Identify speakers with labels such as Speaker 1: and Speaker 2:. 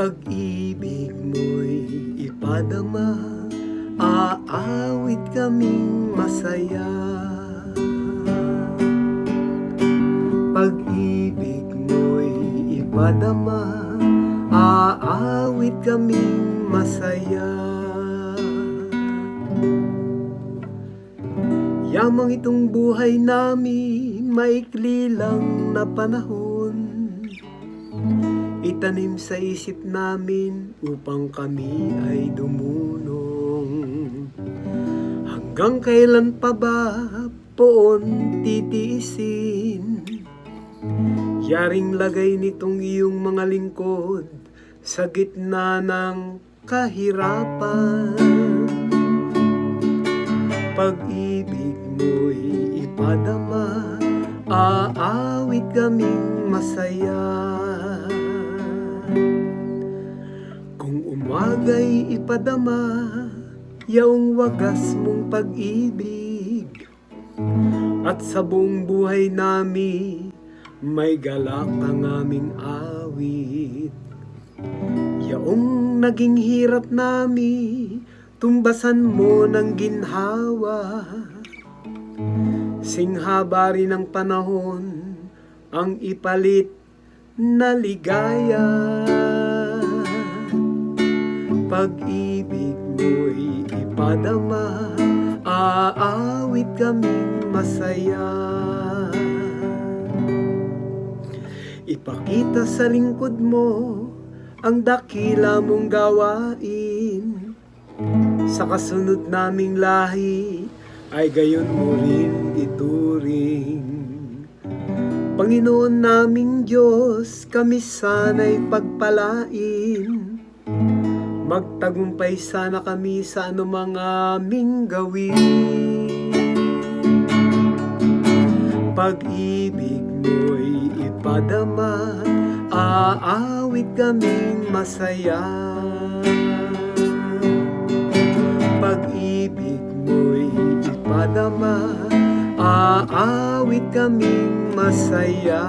Speaker 1: Pag-ibig mo'y ipadama. Aawit kaming masaya. Pag-ibig mo'y ipadama. Aawit kaming masaya. Yamang itong buhay namin Maikli lang na panahon Itanim sa isip namin upang kami ay dumunong. Hanggang kailan pa ba poon titiisin? Yaring lagay nitong iyong mga lingkod sa gitna ng kahirapan. Pag-ibig mo'y ipadama, aawit kaming masaya. Umagay ipadama, yaong wagas mong pag-ibig. At sa buong buhay nami, may galak ang aming awit. Yaong naging hirap nami, tumbasan mo ng ginhawa. Singhaba rin ng panahon, ang ipalit na ligaya. Pag-ibig mo'y ipadama, aawit kaming masaya. Ipakita sa lingkod mo ang dakila mong gawain. Sa kasunod naming lahi ay gayon mo rin ituring. Panginoon naming Diyos, kami sana'y pagpalain. Magtagumpay sana kami sa anumang aming gawin. Pag-ibig mo'y ipadama, aawit kaming masaya. Pag-ibig mo'y ipadama, aawit kaming masaya.